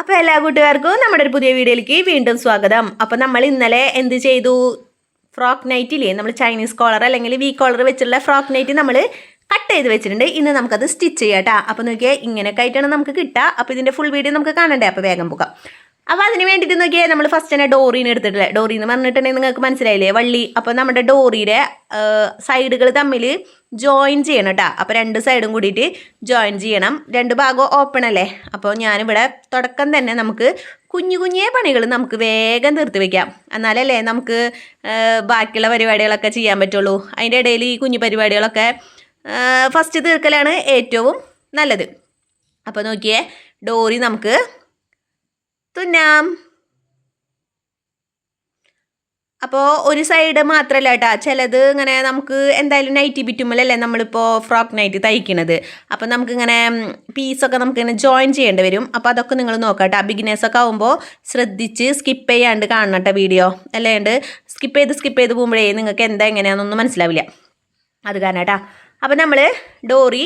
അപ്പോൾ എല്ലാ കൂട്ടുകാർക്കും നമ്മുടെ ഒരു പുതിയ വീഡിയോയിലേക്ക് വീണ്ടും സ്വാഗതം. അപ്പോൾ നമ്മൾ ഇന്നലെ എന്ത് ചെയ്തു? ഫ്രോക്ക് നൈറ്റിലേ നമ്മൾ ചൈനീസ് കോളർ അല്ലെങ്കിൽ വി കോളർ വെച്ചിട്ടുള്ള ഫ്രോക്ക് നൈറ്റ് നമ്മൾ കട്ട് ചെയ്ത് വെച്ചിട്ടുണ്ട്. ഇന്ന് നമുക്കത് സ്റ്റിച്ച് ചെയ്യാം കേട്ടോ അപ്പോൾ നോക്കിയാൽ ഇങ്ങനെയൊക്കെ ആയിട്ടാണ് നമുക്ക് കിട്ടുക. അപ്പോൾ ഇതിന്റെ ഫുൾ വീഡിയോ നമുക്ക് കാണണ്ടേ? അപ്പോൾ വേഗം പോകാം. അപ്പോൾ അതിന് വേണ്ടിയിട്ട് നോക്കിയാൽ നമ്മൾ ഫസ്റ്റ് തന്നെ ഡോറീനെ എടുത്തിട്ടില്ലേ? ഡോറി എന്ന് പറഞ്ഞിട്ടുണ്ടെങ്കിൽ നിങ്ങൾക്ക് മനസ്സിലായില്ലേ? വള്ളി അപ്പോൾ നമ്മുടെ ഡോറിയുടെ സൈഡുകൾ തമ്മിൽ ജോയിൻ ചെയ്യണം കേട്ടോ അപ്പോൾ രണ്ട് സൈഡും കൂടിയിട്ട് ജോയിൻ ചെയ്യണം. രണ്ട് ഭാഗം ഓപ്പൺ അല്ലേ? അപ്പോൾ ഞാനിവിടെ തുടക്കം തന്നെ നമുക്ക് കുഞ്ഞു കുഞ്ഞേ പണികൾ നമുക്ക് വേഗം തീർത്ത് വെക്കാം. എന്നാലല്ലേ നമുക്ക് ബാക്കിയുള്ള പരിപാടികളൊക്കെ ചെയ്യാൻ പറ്റുള്ളൂ. അതിന്റെ ഇടയിൽ ഈ കുഞ്ഞു പരിപാടികളൊക്കെ ഫസ്റ്റ് തീർക്കലാണ് ഏറ്റവും നല്ലത്. അപ്പോൾ നോക്കിയേ ഡോറി നമുക്ക് തുന്നാം. അപ്പോൾ ഒരു സൈഡ് മാത്രമല്ല കേട്ടോ ചിലത് ഇങ്ങനെ നമുക്ക് എന്തായാലും നൈറ്റി ബിറ്റുമ്മലല്ലേ നമ്മളിപ്പോൾ ഫ്രോക്ക് നൈറ്റ് തയ്ക്കണത്. അപ്പോൾ നമുക്കിങ്ങനെ പീസൊക്കെ നമുക്കിങ്ങനെ ജോയിൻ ചെയ്യേണ്ടി വരും. അപ്പോൾ അതൊക്കെ നിങ്ങൾ നോക്കാം കേട്ടോ ബിഗിനേഴ്സൊക്കെ ആകുമ്പോൾ ശ്രദ്ധിച്ച് സ്കിപ്പ് ചെയ്യാണ്ട് കാണണം കേട്ടോ വീഡിയോ അല്ലാണ്ട് സ്കിപ്പ് ചെയ്ത് സ്കിപ്പ് ചെയ്ത് പോകുമ്പോഴേ നിങ്ങൾക്ക് എന്താ എങ്ങനെയാണെന്നൊന്നും മനസ്സിലാവില്ല. അത് കാരണം കേട്ടോ അപ്പോൾ നമ്മൾ ഡോറി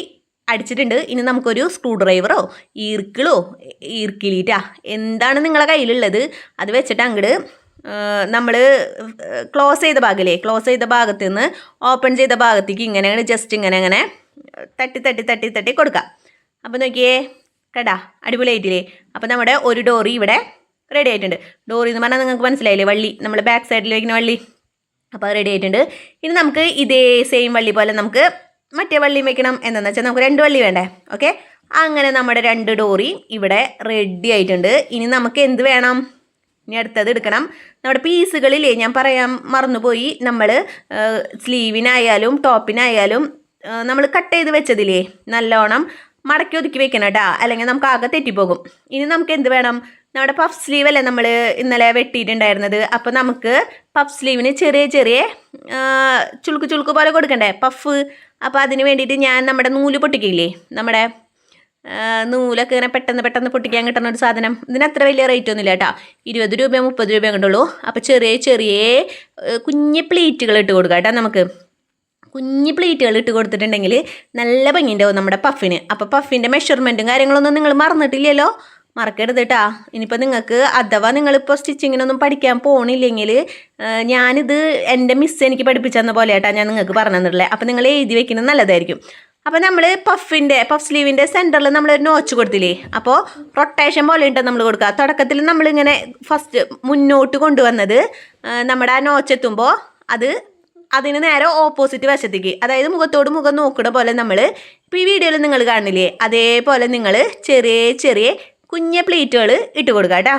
അടിച്ചിട്ടുണ്ട്. ഇനി നമുക്കൊരു സ്ക്രൂ ഡ്രൈവറോ ഈർക്കിളോ ഈർക്കിലീറ്റാ എന്താണ് നിങ്ങളെ കയ്യിലുള്ളത്? അത് വെച്ചിട്ട് അങ്ങോട്ട് നമ്മൾ ക്ലോസ് ചെയ്ത ഭാഗമില്ലേ ക്ലോസ് ചെയ്ത ഭാഗത്ത് നിന്ന് ഓപ്പൺ ചെയ്ത ഭാഗത്തേക്ക് ഇങ്ങനെ ജസ്റ്റ് ഇങ്ങനെ അങ്ങനെ തട്ടി തട്ടി തട്ടി തട്ടി കൊടുക്കാം. അപ്പോൾ നോക്കിയേ കേട്ടാ അടിപൊളിയായിട്ടില്ലേ അപ്പോൾ നമ്മുടെ ഒരു ഡോറി ഇവിടെ റെഡി ആയിട്ടുണ്ട്. ഡോറി എന്ന് പറഞ്ഞാൽ നിങ്ങൾക്ക് മനസ്സിലായില്ലേ വള്ളി നമ്മൾ ബാക്ക് സൈഡിൽ വയ്ക്കുന്ന വള്ളി. അപ്പോൾ റെഡി ആയിട്ടുണ്ട്. ഇനി നമുക്ക് ഇതേ സെയിം വള്ളി പോലെ നമുക്ക് മറ്റേ വള്ളി വെക്കണം എന്താണെന്ന് വെച്ചാൽ നമുക്ക് രണ്ട് വള്ളി വേണ്ടേ? ഓക്കെ അങ്ങനെ നമ്മുടെ രണ്ട് ഡോറി ഇവിടെ റെഡി ആയിട്ടുണ്ട്. ഇനി നമുക്ക് എന്ത് വേണം? ഇനി അടുത്തത് എടുക്കണം. നമ്മുടെ പീസുകളിലേ ഞാൻ പറയാൻ മറന്നുപോയി. നമ്മൾ സ്ലീവിനായാലും ടോപ്പിനായാലും നമ്മൾ കട്ട് ചെയ്ത് വെച്ചതില്ലേ? നല്ലോണം മടക്കി ഒതുക്കി വെക്കണം കേട്ടോ അല്ലെങ്കിൽ നമുക്ക് ആകെ തെറ്റിപ്പോകും. ഇനി നമുക്ക് എന്ത് വേണം? നമ്മുടെ പഫ് സ്ലീവ് അല്ലേ നമ്മൾ ഇന്നലെ വെട്ടിയിട്ടുണ്ടായിരുന്നത്? അപ്പോൾ നമുക്ക് പഫ് സ്ലീവിന് ചെറിയ ചെറിയ ചുളുക്ക് ചുളുക്ക് പോലെ കൊടുക്കണ്ടേ? പഫ് അപ്പോൾ അതിന് വേണ്ടിയിട്ട് ഞാൻ നമ്മുടെ നൂൽ പൊട്ടിക്കില്ലേ? നമ്മുടെ നൂലൊക്കെ ഇങ്ങനെ പെട്ടെന്ന് പെട്ടെന്ന് പൊട്ടിക്കാൻ കിട്ടുന്ന ഒരു സാധനം. ഇതിന് അത്ര വലിയ റേറ്റ് ഒന്നുമില്ല കേട്ടോ. ഇരുപത് രൂപയോ മുപ്പത് രൂപയോ കണ്ടുള്ളൂ അപ്പോൾ ചെറിയ ചെറിയ കുഞ്ഞ് പ്ലേറ്റുകൾ ഇട്ട് കൊടുക്കാം കേട്ടോ നമുക്ക്. കുഞ്ഞ് പ്ലേറ്റുകൾ ഇട്ട് കൊടുത്തിട്ടുണ്ടെങ്കിൽ നല്ല ഭംഗിയുണ്ടാവും നമ്മുടെ പഫിന് അപ്പോൾ പഫിന്റെ മെഷർമെന്റും കാര്യങ്ങളൊന്നും നിങ്ങൾ മറന്നിട്ടില്ലല്ലോ? മറക്കരുത് കേട്ടാ ഇനിയിപ്പോൾ നിങ്ങൾക്ക് അഥവാ നിങ്ങളിപ്പോൾ സ്റ്റിച്ചിങ്ങിനൊന്നും പഠിക്കാൻ പോകണില്ലെങ്കിൽ ഞാനിത് എന്റെ മിസ് എനിക്ക് പഠിപ്പിച്ചെന്ന പോലെ കേട്ടാ ഞാൻ നിങ്ങൾക്ക് പറഞ്ഞു തന്നിട്ടില്ലേ അപ്പോൾ നിങ്ങൾ എഴുതി വെക്കുന്നത് നല്ലതായിരിക്കും. അപ്പോൾ നമ്മൾ പഫിന്റെ പഫ് സ്ലീവിന്റെ സെന്ററിൽ നമ്മളൊരു നോച്ച് കൊടുത്തില്ലേ? അപ്പോൾ റൊട്ടേഷൻ പോലെ ഉണ്ടോ നമ്മൾ കൊടുക്കുക തുടക്കത്തിൽ നമ്മളിങ്ങനെ ഫസ്റ്റ് മുന്നോട്ട് കൊണ്ടുവന്നത് നമ്മുടെ ആ നോച്ച് എത്തുമ്പോൾ അത് അതിന് നേരെ ഓപ്പോസിറ്റ് വശത്തേക്ക് അതായത് മുഖത്തോട് മുഖം നോക്കുന്ന പോലെ നമ്മൾ ഇപ്പോൾ ഈ വീഡിയോയിൽ നിങ്ങൾ കാണില്ലേ? അതേപോലെ നിങ്ങൾ ചെറിയ ചെറിയ കുഞ്ഞ പ്ലേറ്റുകൾ ഇട്ട് കൊടുക്കുക കേട്ടോ.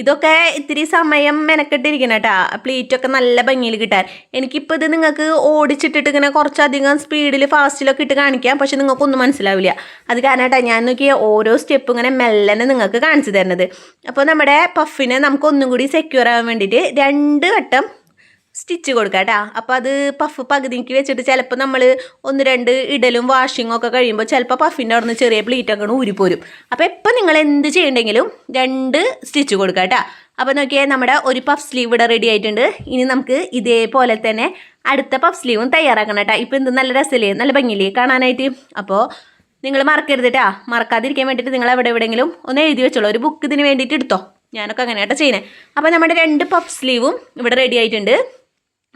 ഇതൊക്കെ ഇത്തിരി സമയം മെനക്കെട്ടിരിക്കണം കേട്ടോ. പ്ലേറ്റൊക്കെ നല്ല ഭംഗിയിൽ കിട്ടാൻ. എനിക്കിപ്പോൾ ഇത് നിങ്ങൾക്ക് ഓടിച്ചിട്ടിട്ട് ഇങ്ങനെ കുറച്ചധികം സ്പീഡിൽ ഫാസ്റ്റിലൊക്കെ ഇട്ട് കാണിക്കാം. പക്ഷെ നിങ്ങൾക്കൊന്നും മനസ്സിലാവില്ല. അത് കാരണം ഞാൻ നോക്കിയ ഓരോ സ്റ്റെപ്പ് ഇങ്ങനെ മെല്ലനെ നിങ്ങൾക്ക് കാണിച്ചു തരുന്നത്. അപ്പോൾ നമ്മുടെ പഫിനെ നമുക്ക് ഒന്നും കൂടി സെക്യൂർ ആവാൻ വേണ്ടിയിട്ട് രണ്ട് വട്ടം സ്റ്റിച്ച് കൊടുക്കാം കേട്ടോ അപ്പോൾ അത് പഫ് പകുതിക്ക് വെച്ചിട്ട് ചിലപ്പോൾ നമ്മൾ ഒന്ന് രണ്ട് ഇടലും വാഷിങ്ങും ഒക്കെ കഴിയുമ്പോൾ ചിലപ്പോൾ പഫിന്റെ അവിടെ നിന്ന് ചെറിയ പ്ലീറ്റ് ഒക്കെ ഊരിപ്പോരും അപ്പോൾ എപ്പോൾ നിങ്ങൾ എന്ത് ചെയ്യണ്ടെങ്കിലും രണ്ട് സ്റ്റിച്ച് കൊടുക്കുക കേട്ടോ അപ്പോൾ നോക്കിയാൽ നമ്മുടെ ഒരു പഫ് സ്ലീവ് ഇവിടെ റെഡി ആയിട്ടുണ്ട്. ഇനി നമുക്ക് ഇതേപോലെ തന്നെ അടുത്ത പഫ് സ്ലീവും തയ്യാറാക്കണം കേട്ടോ ഇപ്പോൾ എന്ത് നല്ല രസമില്ലേ നല്ല ഭംഗിയില്ലേ? കാണാനായിട്ട്. അപ്പോൾ നിങ്ങൾ മറക്കരുത് കേട്ടോ മറക്കാതിരിക്കാൻ വേണ്ടിയിട്ട് നിങ്ങൾ എവിടെ എവിടെയെങ്കിലും ഒന്ന് എഴുതി വെച്ചോളൂ. ഒരു ബുക്ക് ഇതിന് വേണ്ടിയിട്ട് എടുത്തോ. ഞാനൊക്കെ അങ്ങനെ കേട്ടോ ചെയ്യുന്നത് അപ്പോൾ നമ്മുടെ രണ്ട് പഫ് സ്ലീവും ഇവിടെ റെഡി ആയിട്ടുണ്ട്.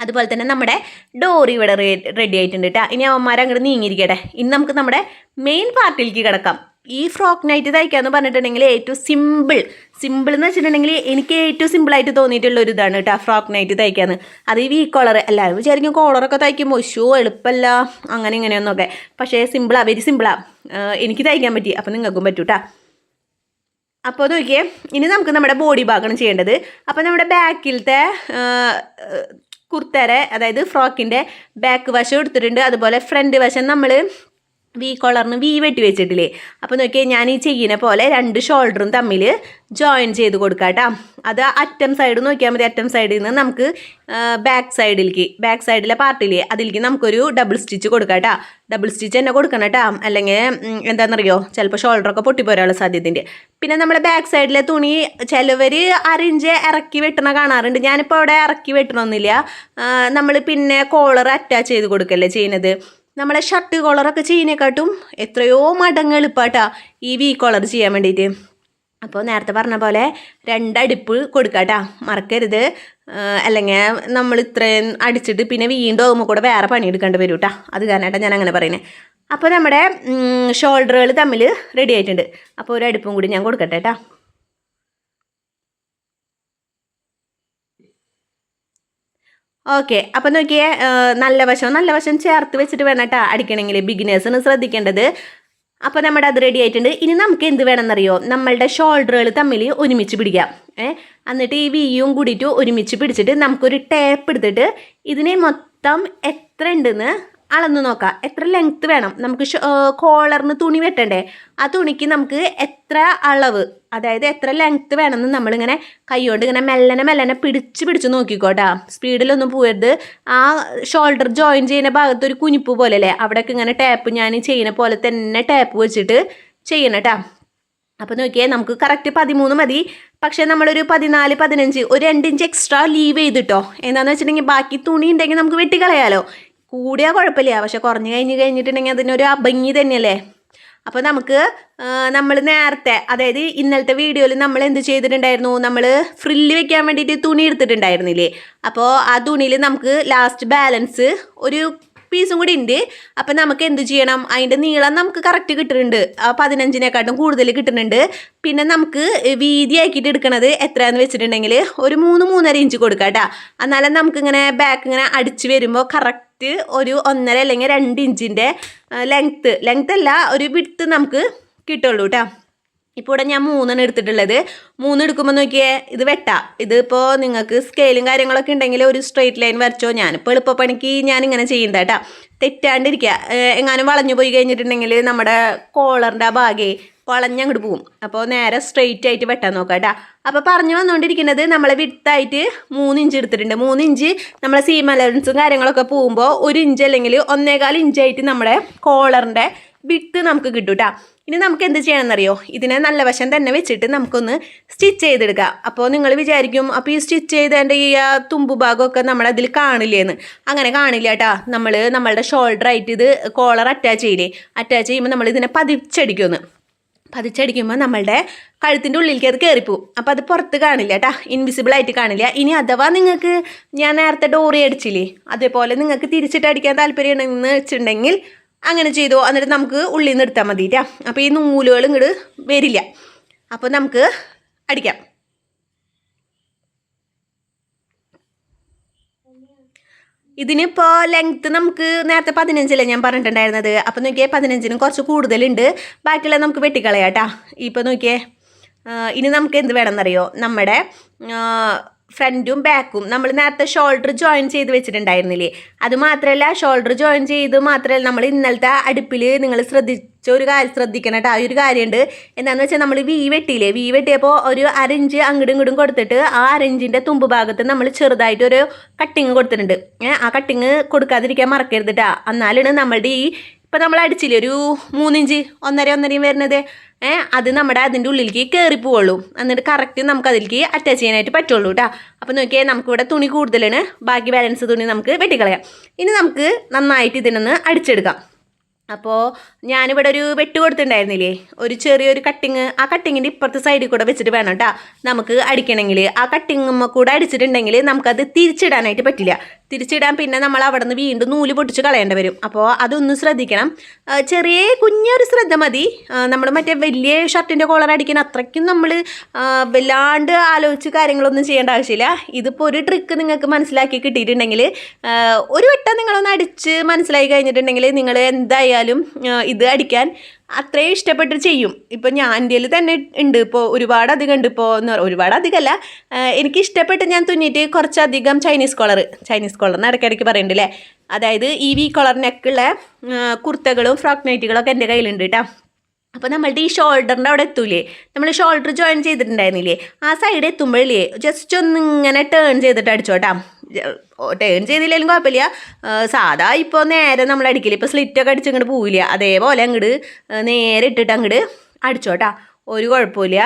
അതുപോലെ തന്നെ നമ്മുടെ ഡോറി ഇവിടെ റെഡി ആയിട്ടുണ്ട് കേട്ടോ ഇനി അവന്മാർ അങ്ങോട്ട് നീങ്ങിയിരിക്കട്ടെ. ഇനി നമുക്ക് നമ്മുടെ മെയിൻ പാർട്ടിയിലേക്ക് കിടക്കാം. ഈ ഫ്രോക്ക് നൈറ്റ് തയ്ക്കാന്ന് പറഞ്ഞിട്ടുണ്ടെങ്കിൽ ഏറ്റവും സിമ്പിൾ സിമ്പിൾ എന്ന് വെച്ചിട്ടുണ്ടെങ്കിൽ എനിക്ക് ഏറ്റവും സിമ്പിളായിട്ട് തോന്നിയിട്ടുള്ള ഒരു ഇതാണ് കേട്ടോ ഫ്രോക്ക് നൈറ്റ് തയ്ക്കാന്ന്. അത് ഈ വീ കോളർ എല്ലാവരും വിചാരിക്കും കോളറൊക്കെ തയ്ക്കുമ്പോൾ ഷോ എളുപ്പമല്ല അങ്ങനെ ഇങ്ങനെയൊന്നൊക്കെ പക്ഷേ സിമ്പിളാ വെരി സിമ്പിളാ എനിക്ക് തയ്ക്കാൻ പറ്റി. അപ്പം നിങ്ങൾക്കും പറ്റൂട്ടാ അപ്പോൾ നോക്കിയേ ഇനി നമുക്ക് നമ്മുടെ ബോഡി ഭാഗമാണ് ചെയ്യേണ്ടത്. അപ്പോൾ നമ്മുടെ ബാക്കിലത്തെ കുർത്തര അതായത് ഫ്രോക്കിന്റെ ബാക്ക് വശം എടുത്തിട്ടുണ്ട്. അതുപോലെ ഫ്രണ്ട് വശം നമ്മൾ വി കോളറിന് വി വെട്ടി വെച്ചിട്ടില്ലേ? അപ്പോൾ നോക്കിയാൽ ഞാൻ ഈ ചെയ്യുന്ന പോലെ രണ്ട് ഷോൾഡറും തമ്മിൽ ജോയിൻ ചെയ്ത് കൊടുക്കാം കേട്ടോ അത് അറ്റം സൈഡ് നോക്കിയാൽ മതി. അറ്റം സൈഡിൽ നിന്ന് നമുക്ക് ബാക്ക് സൈഡിലേക്ക് ബാക്ക് സൈഡിലെ പാർട്ടിലേ അതിലേക്ക് നമുക്കൊരു ഡബിൾ സ്റ്റിച്ച് കൊടുക്കാം കേട്ടോ ഡബിൾ സ്റ്റിച്ച് തന്നെ കൊടുക്കണം കേട്ടോ അല്ലെങ്കിൽ എന്താണെന്നറിയോ ചിലപ്പോൾ ഷോൾഡറൊക്കെ പൊട്ടിപ്പോരാനുള്ള സാധ്യതയുണ്ട്. പിന്നെ നമ്മുടെ ബാക്ക് സൈഡിലെ തുണി ചിലവർ അരിഞ്ച് ഇറക്കി വെട്ടണ കാണാറുണ്ട്. ഞാനിപ്പോൾ അവിടെ ഇറക്കി വെട്ടണമെന്നില്ല നമ്മൾ പിന്നെ കോളർ അറ്റാച്ച് ചെയ്ത് കൊടുക്കല്ലേ ചെയ്യുന്നത്? നമ്മളെ ഷർട്ട് കോളറൊക്കെ ചെയ്യുന്നതിനെക്കാട്ടും എത്രയോ മടങ്ങ് എളുപ്പാട്ടാ ഈ വി കോളർ ചെയ്യാൻ വേണ്ടിയിട്ട് അപ്പോൾ നേരത്തെ പറഞ്ഞ പോലെ രണ്ടടുപ്പ് കൊടുക്കാട്ടാ. മറക്കരുത്. അല്ലെങ്കിൽ നമ്മൾ ഇത്രയും അടിച്ചിട്ട് പിന്നെ വീണ്ടും ആകുമ്പോൾ കൂടെ വേറെ പണിയെടുക്കേണ്ടി വരും കേട്ടോ അത് കാരണമായിട്ടാണ് ഞാൻ അങ്ങനെ പറയുന്നത് അപ്പോൾ നമ്മുടെ ഷോൾഡറുകൾ തമ്മിൽ റെഡി ആയിട്ടുണ്ട്. അപ്പോൾ ഒരു അടുപ്പും കൂടി ഞാൻ കൊടുക്കട്ടെ കേട്ടോ ഓക്കെ അപ്പം നോക്കിയേ നല്ല വശം നല്ല വശം ചേർത്ത് വെച്ചിട്ട് വേണം കേട്ടോ അടിക്കണമെങ്കിൽ. ബിഗിനേഴ്സിന് ശ്രദ്ധിക്കേണ്ടത്. അപ്പോൾ നമ്മുടെ അത് റെഡി ആയിട്ടുണ്ട്. ഇനി നമുക്ക് എന്ത് വേണമെന്നറിയോ? നമ്മളുടെ ഷോൾഡറുകൾ തമ്മിൽ ഒരുമിച്ച് പിടിക്കാം. ഏ എന്നിട്ട് ഈ വിയും കൂടിയിട്ട് ഒരുമിച്ച് പിടിച്ചിട്ട് നമുക്കൊരു ടേപ്പ് എടുത്തിട്ട് ഇതിനെ മൊത്തം എത്ര ഉണ്ടെന്ന് അളന്ന് നോക്കാം. എത്ര ലെങ്ത്ത് വേണം? നമുക്ക് കോളറിന് തുണി വെട്ടണ്ടേ? ആ തുണിക്ക് നമുക്ക് എത്ര അളവ്? അതായത് എത്ര ലെങ്ത്ത് വേണമെന്ന് നമ്മളിങ്ങനെ കൈകൊണ്ട് ഇങ്ങനെ മെല്ലനെ മെല്ലനെ പിടിച്ച് പിടിച്ച് നോക്കിക്കോട്ടാ. സ്പീഡിലൊന്നും പോയത് ആ ഷോൾഡർ ജോയിൻ ചെയ്യുന്ന ഭാഗത്ത് ഒരു കുനിപ്പ് പോലെ അല്ലേ അവിടെയൊക്കെ ഇങ്ങനെ ടാപ്പ് ഞാൻ ചെയ്യുന്ന പോലെ തന്നെ ടാപ്പ് വെച്ചിട്ട് ചെയ്യണം കേട്ടാ അപ്പോൾ നോക്കിയേ നമുക്ക് കറക്റ്റ് പതിമൂന്ന് മതി. പക്ഷേ നമ്മളൊരു പതിനാല് പതിനഞ്ച് ഒരു രണ്ട് ഇഞ്ച് എക്സ്ട്രാ ലീവ് ചെയ്തിട്ടോ. എന്താണെന്ന് വെച്ചിട്ടുണ്ടെങ്കിൽ ബാക്കി തുണി ഉണ്ടെങ്കിൽ നമുക്ക് വെട്ടിക്കളയാലോ. കൂടിയാൽ കുഴപ്പമില്ല. പക്ഷെ കുറഞ്ഞു കഴിഞ്ഞ് കഴിഞ്ഞിട്ടുണ്ടെങ്കിൽ അതിനൊരു അഭംഗി തന്നെയല്ലേ? അപ്പോൾ നമുക്ക് നമ്മൾ നേരത്തെ അതായത് ഇന്നലത്തെ വീഡിയോയിൽ നമ്മൾ എന്ത് ചെയ്തിട്ടുണ്ടായിരുന്നു? നമ്മൾ ഫ്രില്ല് വെക്കാൻ വേണ്ടിയിട്ട് തുണി എടുത്തിട്ടുണ്ടായിരുന്നില്ലേ? അപ്പോൾ ആ തുണിയിൽ നമുക്ക് ലാസ്റ്റ് ബാലൻസ് ഒരു പീസും കൂടി ഉണ്ട്. അപ്പം നമുക്ക് എന്ത് ചെയ്യണം? അതിന്റെ നീളം നമുക്ക് കറക്റ്റ് കിട്ടുന്നുണ്ട്. പതിനഞ്ചിനെക്കാട്ടും കൂടുതൽ കിട്ടുന്നുണ്ട്. പിന്നെ നമുക്ക് വീതി വീതിയാക്കിയിട്ട് എടുക്കണത് എത്രയാന്ന് വെച്ചിട്ടുണ്ടെങ്കിൽ ഒരു മൂന്ന് മൂന്നര ഇഞ്ച് കൊടുക്കാം കേട്ടോ. എന്നാലും നമുക്കിങ്ങനെ ബാക്ക് ഇങ്ങനെ അടിച്ച് വരുമ്പോൾ കറക്റ്റ് ഒരു ഒന്നര അല്ലെങ്കിൽ രണ്ട് ഇഞ്ചിന്റെ ലെങ്ത്ത് ലെങ്ത്ത് അല്ല ഒരു വിട്ട് നമുക്ക് കിട്ടുള്ളൂ കേട്ടോ ഇപ്പോൾ ഇവിടെ ഞാൻ മൂന്നെണ്ണം എടുത്തിട്ടുള്ളത്. മൂന്ന് എടുക്കുമ്പോൾ നോക്കിയേ ഇത് വെട്ടാം. ഇതിപ്പോൾ നിങ്ങൾക്ക് സ്കെയിലും കാര്യങ്ങളൊക്കെ ഉണ്ടെങ്കിൽ ഒരു സ്ട്രെയിറ്റ് ലൈൻ വരച്ചോ. ഞാനിപ്പോൾ എളുപ്പപ്പണിക്ക് ഞാൻ ഇങ്ങനെ ചെയ്യുന്നത് കേട്ടോ തെറ്റാണ്ടിരിക്കുക എങ്ങാനും വളഞ്ഞു പോയി കഴിഞ്ഞിട്ടുണ്ടെങ്കിൽ നമ്മുടെ കോളറിന്റെ ആ ഭാഗേ വളഞ്ഞങ്ങോട്ട് പോവും. അപ്പോൾ നേരെ സ്ട്രെയിറ്റ് ആയിട്ട് വെട്ടാൻ നോക്കാം കേട്ടോ അപ്പോൾ പറഞ്ഞു വന്നുകൊണ്ടിരിക്കുന്നത് നമ്മൾ വിട്ടായിട്ട് മൂന്ന് ഇഞ്ച് എടുത്തിട്ടുണ്ട്. മൂന്ന് ഇഞ്ച് നമ്മളെ സീം അലവൻസും കാര്യങ്ങളൊക്കെ പോകുമ്പോൾ ഒരു ഇഞ്ച് അല്ലെങ്കിൽ ഒന്നേകാൽ ഇഞ്ചായിട്ട് നമ്മുടെ കോളറിന്റെ വിട്ട് നമുക്ക് കിട്ടും കേട്ടോ ഇനി നമുക്ക് എന്ത് ചെയ്യണമെന്നറിയോ? ഇതിനെ നല്ല വശം തന്നെ വെച്ചിട്ട് നമുക്കൊന്ന് സ്റ്റിച്ച് ചെയ്തെടുക്കാം. അപ്പോൾ നിങ്ങൾ വിചാരിക്കും അപ്പോൾ ഈ സ്റ്റിച്ച് ചെയ്തതിന്റെ ഈ തുമ്പു ഭാഗമൊക്കെ നമ്മളതിൽ കാണില്ലേന്ന്. അങ്ങനെ കാണില്ല കേട്ടോ നമ്മൾ നമ്മളുടെ ഷോൾഡർ ആയിട്ട് ഇത് കോളർ അറ്റാച്ച് ചെയ്യില്ലേ? അറ്റാച്ച് ചെയ്യുമ്പോൾ നമ്മൾ ഇതിനെ പതിച്ചടിക്കുമെന്ന് പതിച്ചടിക്കുമ്പോൾ നമ്മളുടെ കഴുത്തിന്റെ ഉള്ളിലേക്ക് അത് കയറിപ്പോവും അപ്പോൾ അത് പുറത്ത് കാണില്ല കേട്ടോ ഇൻവിസിബിൾ ആയിട്ട് കാണില്ല. ഇനി അഥവാ നിങ്ങൾക്ക് ഞാൻ നേരത്തെ ഡോറി അടിച്ചില്ലേ? അതേപോലെ നിങ്ങൾക്ക് തിരിച്ചിട്ട് അടിക്കാൻ താല്പര്യം എന്ന് വെച്ചിട്ടുണ്ടെങ്കിൽ അങ്ങനെ ചെയ്തു. എന്നിട്ട് നമുക്ക് ഉള്ളിൽ നിന്ന് എടുത്താൽ മതി അപ്പോൾ ഈ നൂലുകൾ ഇങ്ങോട്ട് വരില്ല. അപ്പോൾ നമുക്ക് അടിക്കാം. ഇതിനിപ്പോൾ ലെങ്ത്ത് നമുക്ക് നേരത്തെ പതിനഞ്ചല്ലേ ഞാൻ പറഞ്ഞിട്ടുണ്ടായിരുന്നത്? അപ്പോൾ നോക്കിയേ പതിനഞ്ചിനും കുറച്ച് കൂടുതലുണ്ട്. ബാക്കിയുള്ള നമുക്ക് വെട്ടിക്കളയാം കേട്ടോ ഇപ്പോൾ നോക്കിയേ ഇനി നമുക്ക് എന്ത് വേണമെന്നറിയോ? നമ്മുടെ ഫ്രണ്ടും ബാക്കും. നമ്മൾ നേരത്തെ ഷോൾഡർ ജോയിൻ ചെയ്ത് വെച്ചിട്ടുണ്ടായിരുന്നില്ലേ? അത് മാത്രമല്ല ഷോൾഡർ ജോയിൻ ചെയ്ത് മാത്രമല്ല നമ്മൾ ഇന്നലത്തെ അടുപ്പിൽ നിങ്ങൾ ശ്രദ്ധിച്ച ഒരു കാര്യം ശ്രദ്ധിക്കണം കേട്ടോ ഒരു കാര്യമുണ്ട് എന്താണെന്ന് വെച്ചാൽ നമ്മൾ വി വെട്ടിയില്ലേ? വി വെട്ടിയപ്പോൾ ഒരു അരഞ്ച് അങ്ങോട്ടും ഇങ്ങോട്ടും കൊടുത്തിട്ട് ആ അരഞ്ചിന്റെ തുമ്പ് ഭാഗത്ത് നമ്മൾ ചെറുതായിട്ട് ഒരു കട്ടിങ് കൊടുത്തിട്ടുണ്ട്. ആ കട്ടിങ് കൊടുക്കാതിരിക്കാൻ മറക്കരുത് കേട്ടോ എന്നാലാണ് നമ്മളുടെ ഈ ഇപ്പം നമ്മൾ അടിച്ചില്ലേ? ഒരു മൂന്നിഞ്ച് ഒന്നര ഒന്നരയും വരുന്നത്. അത് നമ്മുടെ അതിന്റെ ഉള്ളിലേക്ക് കയറി പോവുള്ളൂ. എന്നിട്ട് കറക്റ്റ് നമുക്ക് അതിലേക്ക് അറ്റാച്ച് ചെയ്യാനായിട്ട് പറ്റുള്ളൂ കേട്ടോ അപ്പോൾ നോക്കിയാൽ നമുക്കിവിടെ തുണി കൂടുതലാണ്. ബാക്കി ബാലൻസ് തുണി നമുക്ക് വെട്ടിക്കളയാം. ഇനി നമുക്ക് നന്നായിട്ട് ഇതിനൊന്ന് അടിച്ചെടുക്കാം. അപ്പോൾ ഞാനിവിടെ ഒരു വെട്ട് കൊടുത്തിട്ടുണ്ടായിരുന്നില്ലേ? ഒരു ചെറിയൊരു കട്ടിങ് ആ കട്ടിങ്ങിന്റെ ഇപ്പുറത്തെ സൈഡിൽ കൂടെ വെച്ചിട്ട് വേണം കേട്ടോ നമുക്ക് അടിക്കണമെങ്കിൽ ആ കട്ടിങ്ങുമ്മ കൂടെ അടിച്ചിട്ടുണ്ടെങ്കിൽ നമുക്കത് തിരിച്ചിടാനായിട്ട് പറ്റില്ല. തിരിച്ചിടാൻ പിന്നെ നമ്മൾ അവിടെ നിന്ന് വീണ്ടും നൂൽ പൊട്ടിച്ച് കളയേണ്ടി വരും. അപ്പോൾ അതൊന്ന് ശ്രദ്ധിക്കണം. ചെറിയ കുഞ്ഞൊരു ശ്രദ്ധ മതി. നമ്മൾ മറ്റേ വലിയ ഷർട്ടിന്റെ കോളർ അടിക്കാൻ അത്രയ്ക്കും നമ്മൾ വല്ലാണ്ട് ആലോചിച്ച് കാര്യങ്ങളൊന്നും ചെയ്യേണ്ട ആവശ്യമില്ല. ഇതിപ്പോൾ ഒരു ട്രിക്ക് നിങ്ങൾക്ക് മനസ്സിലാക്കി കിട്ടിയിട്ടുണ്ടെങ്കിൽ ഒരു വട്ടം നിങ്ങളൊന്ന് അടിച്ച് മനസ്സിലാക്കി കഴിഞ്ഞിട്ടുണ്ടെങ്കിൽ നിങ്ങൾ എന്തായാലും ആ, ഇത് അടിക്കാൻ അത്രയും ഇഷ്ടപ്പെട്ട് ചെയ്യും. ഇപ്പോൾ ഞാൻ എന്റെ തന്നെ ഉണ്ട്. ഇപ്പോൾ ഒരുപാട് അധികം ഉണ്ട് ഇപ്പോൾ എന്ന് പറയുക ഒരുപാട് അധികമല്ല. എനിക്ക് ഇഷ്ടപ്പെട്ട് ഞാൻ തുന്നിയിട്ട് കുറച്ചധികം ചൈനീസ് കോളർ ചൈനീസ് കോളർ എന്ന് ഇടയ്ക്കിടയ്ക്ക് പറയുന്നുണ്ട് അല്ലേ അതായത് ഈ വി കോളർ നെക്കുള്ള കുർത്തകളും ഫ്രോക്ക് നൈറ്റുകളും ഒക്കെ എന്റെ കയ്യിലുണ്ട് കേട്ടോ അപ്പോൾ നമ്മളുടെ ഈ ഷോൾഡറിന്റെ അവിടെ എത്തൂലേ? നമ്മൾ ഷോൾഡർ ജോയിൻ ചെയ്തിട്ടുണ്ടായിരുന്നില്ലേ? ആ സൈഡ് എത്തുമ്പോഴില്ലേ? ജസ്റ്റ് ഒന്ന് ഇങ്ങനെ ടേൺ ചെയ്തിട്ട് അടിച്ചോട്ടാ. ടേൺ ചെയ്തില്ലെങ്കിലും കുഴപ്പമില്ല. സാധാ ഇപ്പോൾ നേരെ നമ്മൾ അടിക്കില്ല ഇപ്പോൾ സ്ലിറ്റൊക്കെ അടിച്ച് ഇങ്ങോട്ട് പോവില്ല. അതേപോലെ അങ്ങോട്ട് നേരെ ഇട്ടിട്ട് അങ്ങോട്ട് അടിച്ചോട്ടാ. ഒരു കുഴപ്പമില്ല.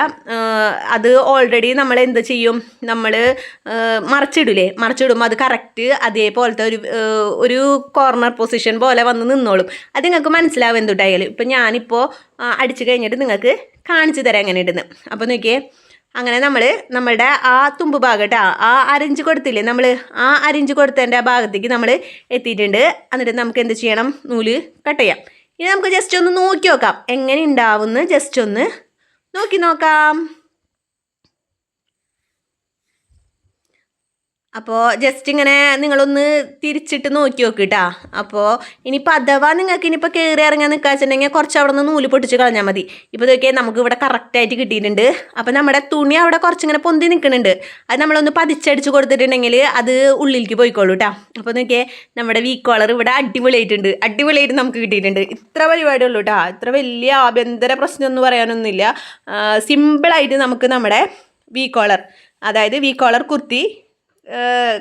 അത് ഓൾറെഡി നമ്മൾ എന്ത് ചെയ്യും? നമ്മൾ മറിച്ചിടൂലേ? മറിച്ചിടുമ്പോൾ അത് കറക്റ്റ് അതേപോലത്തെ ഒരു ഒരു കോർണർ പൊസിഷൻ പോലെ വന്ന് നിന്നോളും. അത് നിങ്ങൾക്ക് മനസ്സിലാവും എന്തുണ്ടായാലും ഇപ്പം ഞാനിപ്പോൾ അടിച്ചു കഴിഞ്ഞിട്ട് നിങ്ങൾക്ക് കാണിച്ചു തരാം എങ്ങനെ ഇടുന്നു അപ്പോൾ നോക്കിയേ അങ്ങനെ നമ്മൾ നമ്മളുടെ ആ തുമ്പ് ഭാഗം കേട്ടോ ആ അരിഞ്ച് കൊടുത്തില്ലേ നമ്മൾ ആ അരിഞ്ച് കൊടുത്തതിന്റെ ഭാഗത്തേക്ക് നമ്മൾ എത്തിയിട്ടുണ്ട്. എന്നിട്ട് നമുക്ക് എന്ത് ചെയ്യണം? നൂൽ കട്ട് ചെയ്യാം. ഇനി നമുക്ക് ജസ്റ്റ് ഒന്ന് നോക്കി നോക്കാം. എങ്ങനെ ഉണ്ടാവുമെന്ന് ജസ്റ്റ് ഒന്ന് നോക്കി നോക്കാം. അപ്പോൾ ജസ്റ്റ് ഇങ്ങനെ നിങ്ങളൊന്ന് തിരിച്ചിട്ട് നോക്കി നോക്ക് കേട്ടാ അപ്പോൾ ഇനിയിപ്പോൾ അഥവാ നിങ്ങൾക്ക് ഇനിയിപ്പോൾ കയറി ഇറങ്ങാൻ നിൽക്കാച്ചിട്ടുണ്ടെങ്കിൽ കുറച്ച് അവിടെ നിന്ന് നൂൽ പൊട്ടിച്ച് കളഞ്ഞാൽ മതി. ഇപ്പോൾ നോക്കിയാൽ നമുക്ക് ഇവിടെ കറക്റ്റായിട്ട് കിട്ടിയിട്ടുണ്ട്. അപ്പോൾ നമ്മുടെ തുണി അവിടെ കുറച്ചിങ്ങനെ പൊന്തി നിൽക്കുന്നുണ്ട്. അത് നമ്മളൊന്ന് പതിച്ചടിച്ച് കൊടുത്തിട്ടുണ്ടെങ്കിൽ അത് ഉള്ളിലേക്ക് പോയിക്കോളൂ കേട്ടോ അപ്പോൾ നോക്കിയേ നമ്മുടെ വീ കോളർ ഇവിടെ അടിപൊളിയായിട്ടുണ്ട്. അടിപൊളിയായിട്ട് നമുക്ക് കിട്ടിയിട്ടുണ്ട്. ഇത്ര പരിപാടിയുള്ളൂ കേട്ടോ ഇത്ര വലിയ ആഭ്യന്തര പ്രശ്നമൊന്നും പറയാനൊന്നുമില്ല. സിമ്പിളായിട്ട് നമുക്ക് നമ്മുടെ വി കോളർ അതായത് വി കോളർ കുർത്തി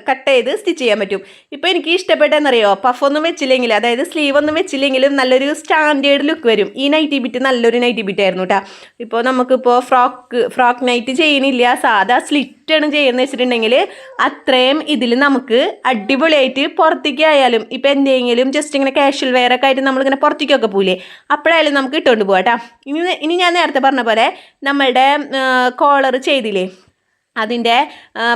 കട്ട് ചെയ്ത് സ്റ്റിച്ച് ചെയ്യാൻ പറ്റും. ഇപ്പോൾ എനിക്ക് ഇഷ്ടപ്പെട്ടെന്നറിയോ? പഫൊന്നും വെച്ചില്ലെങ്കിൽ അതായത് സ്ലീവ് ഒന്നും വെച്ചില്ലെങ്കിലും നല്ലൊരു സ്റ്റാൻഡേർഡ് ലുക്ക് വരും. ഈ നൈറ്റി ബിറ്റ് നല്ലൊരു നൈറ്റി ബിറ്റ് ആയിരുന്നു കേട്ടോ ഇപ്പോൾ നമുക്കിപ്പോൾ ഫ്രോക്ക് ഫ്രോക്ക് നൈറ്റ് ചെയ്യണില്ല. സാധാ സ്ലിറ്റാണ് ചെയ്യുന്നത് വെച്ചിട്ടുണ്ടെങ്കിൽ അത്രയും ഇതിൽ നമുക്ക് അടിപൊളിയായിട്ട് പുറത്തേക്ക് ആയാലും ഇപ്പോൾ എന്തെങ്കിലും ജസ്റ്റ് ഇങ്ങനെ കാഷ്വൽ വെയർ ഒക്കെ ആയിട്ട് നമ്മളിങ്ങനെ പുറത്തേക്കൊക്കെ പോകില്ലേ അപ്പോഴായാലും നമുക്ക് ഇട്ടുകൊണ്ട് പോകാം കേട്ടോ ഇനി ഇനി ഞാൻ നേരത്തെ പറഞ്ഞ പോലെ നമ്മളുടെ കോളർ ചെയ്തില്ലേ? അതിന്റെ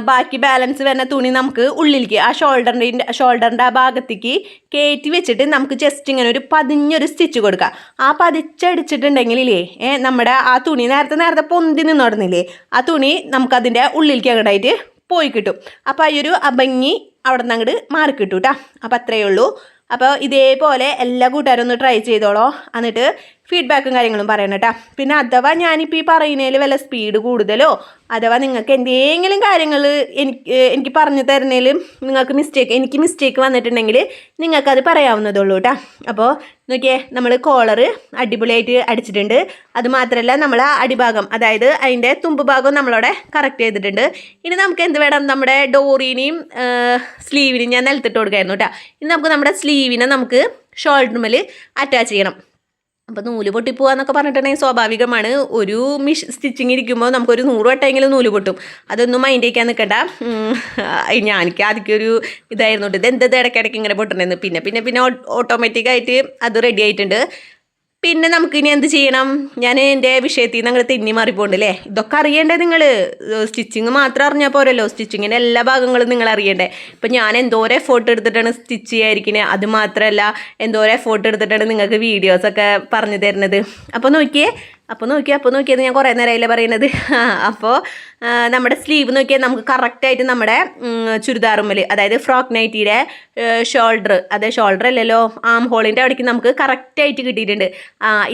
ബാക്കി ബാലൻസ് വരുന്ന തുണി നമുക്ക് ഉള്ളിലേക്ക് ആ ഷോൾഡറിന്റെ ഷോൾഡറിന്റെ ആ ഭാഗത്തേക്ക് കയറ്റി വെച്ചിട്ട് നമുക്ക് ജസ്റ്റ് ഇങ്ങനെ ഒരു പതിഞ്ഞൊരു സ്റ്റിച്ച് കൊടുക്കാം. ആ പതിച്ചടിച്ചിട്ടുണ്ടെങ്കിലേ നമ്മുടെ ആ തുണി നേരത്തെ നേരത്തെ പൊന്തി നിന്നോടുന്നില്ലേ ആ തുണി നമുക്കതിന്റെ ഉള്ളിലേക്ക് അങ്ങോട്ടായിട്ട് പോയി കിട്ടും. അപ്പോൾ ആ ഒരു അഭംഗി അവിടെ നിന്ന് അങ്ങോട്ട് മാറി കിട്ടും കേട്ടോ അത്രയേ ഉള്ളൂ. അപ്പോൾ ഇതേപോലെ എല്ലാ കൂട്ടുകാരും ഒന്ന് ട്രൈ ചെയ്തോളോ. എന്നിട്ട് ഫീഡ്ബാക്കും കാര്യങ്ങളും പറയണം കേട്ടോ. പിന്നെ അഥവാ ഞാനിപ്പോൾ ഈ പറയുന്നതിൽ വല്ല സ്പീഡ് കൂടുതലോ അഥവാ നിങ്ങൾക്ക് എന്തെങ്കിലും കാര്യങ്ങൾ എനിക്ക് എനിക്ക് പറഞ്ഞു തരുന്നതിലും നിങ്ങൾക്ക് മിസ്റ്റേക്ക് എനിക്ക് മിസ്റ്റേക്ക് വന്നിട്ടുണ്ടെങ്കിൽ നിങ്ങൾക്കത് പറയാവുന്നതേ ഉള്ളൂ കേട്ടോ. അപ്പോൾ നോക്കിയേ നമ്മൾ കോളർ അടിപൊളിയായിട്ട് അടിച്ചിട്ടുണ്ട്. അതുമാത്രമല്ല നമ്മൾ അടിഭാഗം അതായത് അതിന്റെ തുമ്പ് ഭാഗം നമ്മളവിടെ കറക്റ്റ് ചെയ്തിട്ടുണ്ട്. ഇനി നമുക്ക് എന്ത് വേണം? നമ്മുടെ ഡോറിനെയും സ്ലീവിനെയും ഞാൻ നിലത്തിട്ട് കൊടുക്കായിരുന്നു കേട്ടോ. ഇനി നമുക്ക് നമ്മുടെ സ്ലീവിനെ നമുക്ക് ഷോൾഡറിൽ അറ്റാച്ച് ചെയ്യണം. അപ്പോൾ നൂൽ പൊട്ടിപ്പോവാന്നൊക്കെ പറഞ്ഞിട്ടുണ്ടെങ്കിൽ സ്വാഭാവികമാണ്. ഒരു മിഷ് സ്റ്റിച്ചിങ് ഇരിക്കുമ്പോൾ നമുക്കൊരു നൂറ് വട്ടമെങ്കിലും നൂൽ പൊട്ടും. അതൊന്നും മൈൻഡ് ചെയ്യാൻ നിൽക്കണ്ട ഞാൻ എനിക്ക് ഒരു ഇതായിരുന്നു ഇത് എന്തത് ഇടയ്ക്കിടയ്ക്ക് ഇങ്ങനെ പൊട്ടണമെന്ന് പിന്നെ പിന്നെ പിന്നെ ഓട്ടോമാറ്റിക്കായിട്ട് അത് റെഡി ആയിട്ടുണ്ട്. പിന്നെ നമുക്ക് ഇനി എന്ത് ചെയ്യണം? ഞാൻ എന്റെ വിഷയത്തിൽ നിന്ന് അങ്ങനെ തിന്നി മാറിപ്പോണ്ട് മാറിപ്പോണ്ടല്ലേ? ഇതൊക്കെ അറിയണ്ടേ നിങ്ങൾ സ്റ്റിച്ചിങ് മാത്രം അറിഞ്ഞാൽ പോരല്ലോ. സ്റ്റിച്ചിങ്ങിന്റെ എല്ലാ ഭാഗങ്ങളും നിങ്ങൾ അറിയണ്ടേ. ഇപ്പം ഞാൻ എന്തോരം എഫോർട്ട് എടുത്തിട്ടാണ് സ്റ്റിച്ച് ചെയ്യാതിരിക്കുന്നത് അത് മാത്രമല്ല എന്തോരം എഫോർട്ട് എടുത്തിട്ടാണ് നിങ്ങൾക്ക് വീഡിയോസൊക്കെ പറഞ്ഞു തരുന്നത്? അപ്പോൾ നോക്കിയേ അപ്പോൾ നോക്കി അപ്പോൾ നോക്കിയത് ഞാൻ കുറേ നേരമായില്ലേ പറയുന്നത്. അപ്പോൾ നമ്മുടെ സ്ലീവ് നോക്കിയാൽ നമുക്ക് കറക്റ്റായിട്ട് നമ്മുടെ ചുരിദാറുമ്മൽ അതായത് ഫ്രോക്ക് നൈറ്റിയുടെ ഷോൾഡർ അതെ ഷോൾഡർ അല്ലല്ലോ ആം ഹോളിന്റെ അവിടേക്ക് നമുക്ക് കറക്റ്റായിട്ട് കിട്ടിയിട്ടുണ്ട്.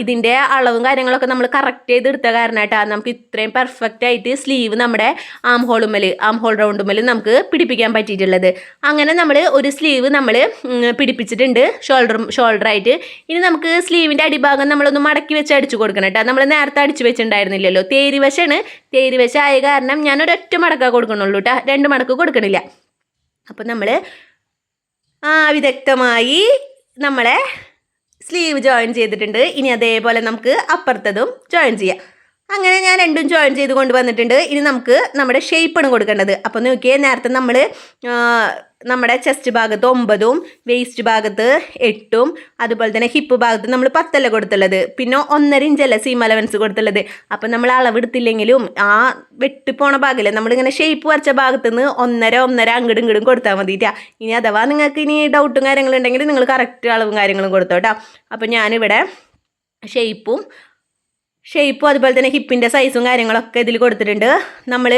ഇതിന്റെ അളവും കാര്യങ്ങളൊക്കെ നമ്മൾ കറക്റ്റ് ചെയ്ത് എടുത്ത കാരണമായിട്ടാണ് നമുക്ക് ഇത്രയും പെർഫെക്റ്റ് ആയിട്ട് സ്ലീവ് നമ്മുടെ ആം ഹോളുമ്മൽ ആം ഹോൾ റൗണ്ടുമ്മൽ നമുക്ക് പിടിപ്പിക്കാൻ പറ്റിയിട്ടുള്ളത്. അങ്ങനെ നമ്മൾ ഒരു സ്ലീവ് നമ്മൾ പിടിപ്പിച്ചിട്ടുണ്ട് ഷോൾഡർ ഷോൾഡറായിട്ട്. ഇനി നമുക്ക് സ്ലീവിന്റെ അടിഭാഗം നമ്മളൊന്ന് മടക്കി വെച്ച് അടിച്ചു കൊടുക്കണം കേട്ടോ. നമ്മൾ നേരത്തെ അടിച്ചു വെച്ചിട്ടുണ്ടായിരുന്നില്ലല്ലോ. തേരി വശമാണ് വശമായ കാരണം ഞാൻ ഒരൊറ്റ മടക്ക കൊടുക്കണുള്ളൂ കേട്ടോ രണ്ട് മടക്ക് കൊടുക്കണില്ല. അപ്പം നമ്മൾ ആ വിദഗ്ധമായി നമ്മളെ സ്ലീവ് ജോയിൻ ചെയ്തിട്ടുണ്ട്. ഇനി അതേപോലെ നമുക്ക് അപ്പുറത്തതും ജോയിൻ ചെയ്യാം. അങ്ങനെ ഞാൻ രണ്ടും ജോയിൻ ചെയ്ത് കൊണ്ടുവന്നിട്ടുണ്ട് ഇനി നമുക്ക് നമ്മുടെ ഷേപ്പാണ് കൊടുക്കേണ്ടത്. അപ്പോൾ നോക്കിയേ നേരത്തെ നമ്മൾ നമ്മുടെ ചെസ്റ്റ് ഭാഗത്ത് ഒമ്പതും വേസ്റ്റ് ഭാഗത്ത് എട്ടും അതുപോലെ തന്നെ ഹിപ്പ് ഭാഗത്ത് നമ്മൾ പത്തല്ല കൊടുത്തുള്ളത്? പിന്നെ ഒന്നര ഇഞ്ചല്ല സീം അലവൻസ് കൊടുത്തുള്ളത്? അപ്പം നമ്മൾ അളവെടുത്തില്ലെങ്കിലും ആ വെട്ടിപ്പോണ ഭാഗമില്ല നമ്മളിങ്ങനെ ഷേപ്പ് വരച്ച ഭാഗത്ത് നിന്ന് ഒന്നര ഒന്നര അങ്ങടും ഇങ്ങടും കൊടുത്താൽ മതിയിട്ടാ ഇനി അഥവാ നിങ്ങൾക്ക് ഇനി ഡൗട്ടും കാര്യങ്ങളുണ്ടെങ്കിൽ നിങ്ങൾ കറക്റ്റ് അളവും കാര്യങ്ങളും കൊടുത്തോട്ടോ. അപ്പം ഞാനിവിടെ ഷേപ്പും ഷേപ്പും അതുപോലെ തന്നെ ഹിപ്പിന്റെ സൈസും കാര്യങ്ങളൊക്കെ ഇതിൽ കൊടുത്തിട്ടുണ്ട്. നമ്മൾ